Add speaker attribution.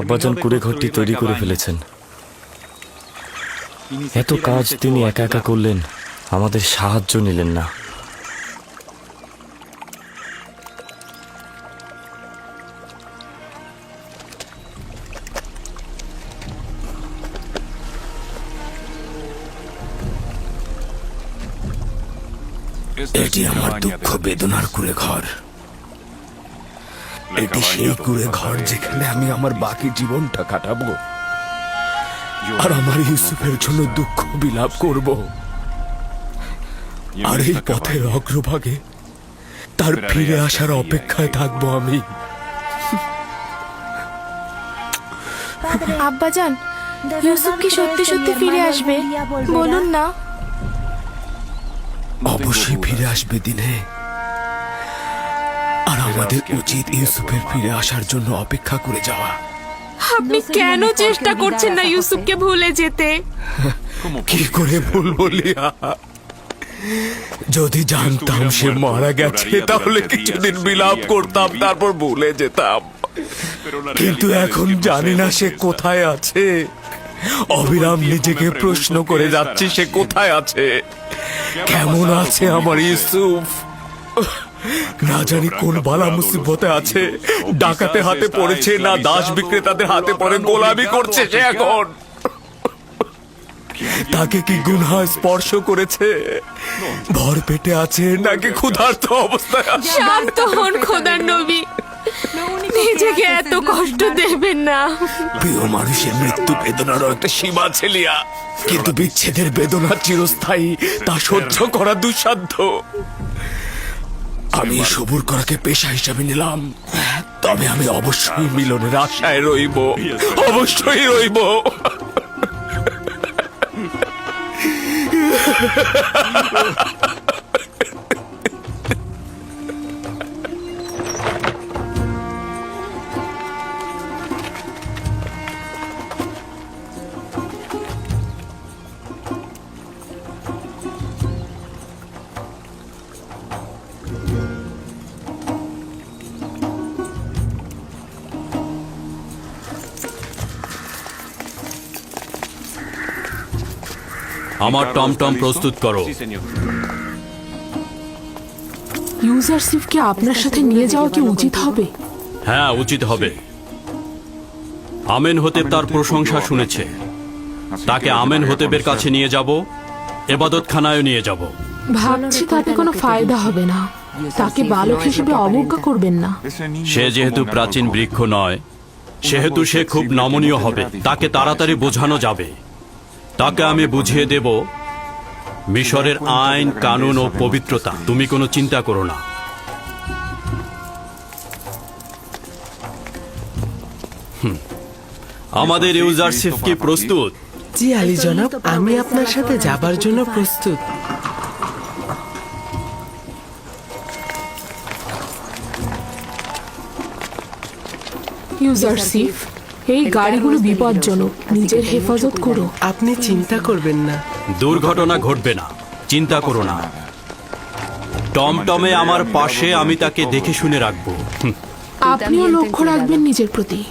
Speaker 1: আব্বাজান কুড়ে ঘরটি তৈরি করে ফেলেছেন। এত কাজ তিনি একা একা করলেন, আমাদের সাহায্য নিলেন না।
Speaker 2: এটি আমার দুঃখ বেদনার কুড়ে ঘর। এটি সেই কুড়ে ঘর যেখানে আমি আমার বাকি জীবনটা কাটাবো। আর আমার ইউসুফের জন্য দুঃখ বিলাপ করব। আর এই পথের অগ্রভাগে তার ফিরে আসার অপেক্ষায় থাকব আমি।
Speaker 3: আব্বাজান ইউসুফ কি সত্যি সত্যি ফিরে আসবে? বলুন না।
Speaker 2: অবশ্যই ফিরে আসবে দিনে। আমাদের উচিত ইউসুফের ফিরে আসার জন্য অপেক্ষা করে যাওয়া।
Speaker 3: আপনি কেন চেষ্টা করছেন না ইউসুফকে ভুলে যেতে?
Speaker 2: কি করে ভুলবো লিয়া? যদি জানতাম সে মারা গেছে তাহলে কিছুদিন বিলাপ করতাম তারপর ভুলে যেতাম। কিন্তু এখন জানি না সে কোথায় আছে। অবিরাম নিজেকে প্রশ্ন করে যাচ্ছে সে কোথায় আছে? কেমন আছে? আমার ইউসুফ? না জানি কোন বালা মুসিবতে আছে। ডাকাতে হাতে পড়েছে না দাস বিক্রেতাদের হাতে পড়ে গোলামি করছে সে এখন। তাকে কি গুনহা স্পর্শ করেছে? ভর পেটে আছে নাকি ক্ষুধার্ত অবস্থায়
Speaker 3: শান্ত হন খোদার নবী। নিজেকে এত কষ্ট দেবেন না।
Speaker 2: প্রিয় মানুষের মৃত্যু বেদনারও একটা সীমা আছে লিয়া। কিন্তু বিচ্ছেদের বেদনা চিরস্থায়ী তা সহ্য করা দুঃসাধ্য। আমি সবুর করাকে পেশা হিসাবে নিলাম। তবে আমি অবশ্যই মিলনের আশায় রইব। অবশ্যই রইব।
Speaker 4: আমার টমটম প্রস্তুত করো।
Speaker 5: ইউজারশিপকে আপনার সাথে নিয়ে যাওয়া কি উচিত হবে?
Speaker 4: হ্যাঁ উচিত হবে। আমেন হতেব তার প্রশংসা শুনেছে। তাকে আমেন হতেবের কাছে নিয়ে যাব এবাদতখানায় নিয়ে যাব।
Speaker 5: ভাবছি তাতে কোনো ফায়দা হবে না। তাকে বালক হিসেবে অবজ্ঞা করবেন না।
Speaker 4: সে যেহেতু প্রাচীন বৃক্ষ নয় সেহেতু সে খুব নমনীয় হবে। তাকে তাড়াতাড়ি বোঝানো যাবে। তাকে আমি বুঝিয়ে দেব মিশরের আইন কানুন ও পবিত্রতা। তুমি কোনো চিন্তা করো না। হুম। আমাদের ইউজারশিপ কি প্রস্তুত?
Speaker 6: জি আলী জনাব আমি আপনার সাথে যাবার জন্য প্রস্তুত।
Speaker 5: ইউজারশিপ এই গাড়িগুলো বিপজ্জনক। নিজের হেফাজত করো।
Speaker 6: আপনি চিন্তা করবেন না।
Speaker 4: দুর্ঘটনা ঘটবে না। চিন্তা করো না। টমটমে আমার পাশে আমি তাকে দেখে শুনে রাখব।
Speaker 5: আপনিও লক্ষ্য রাখবেন নিজের প্রতি।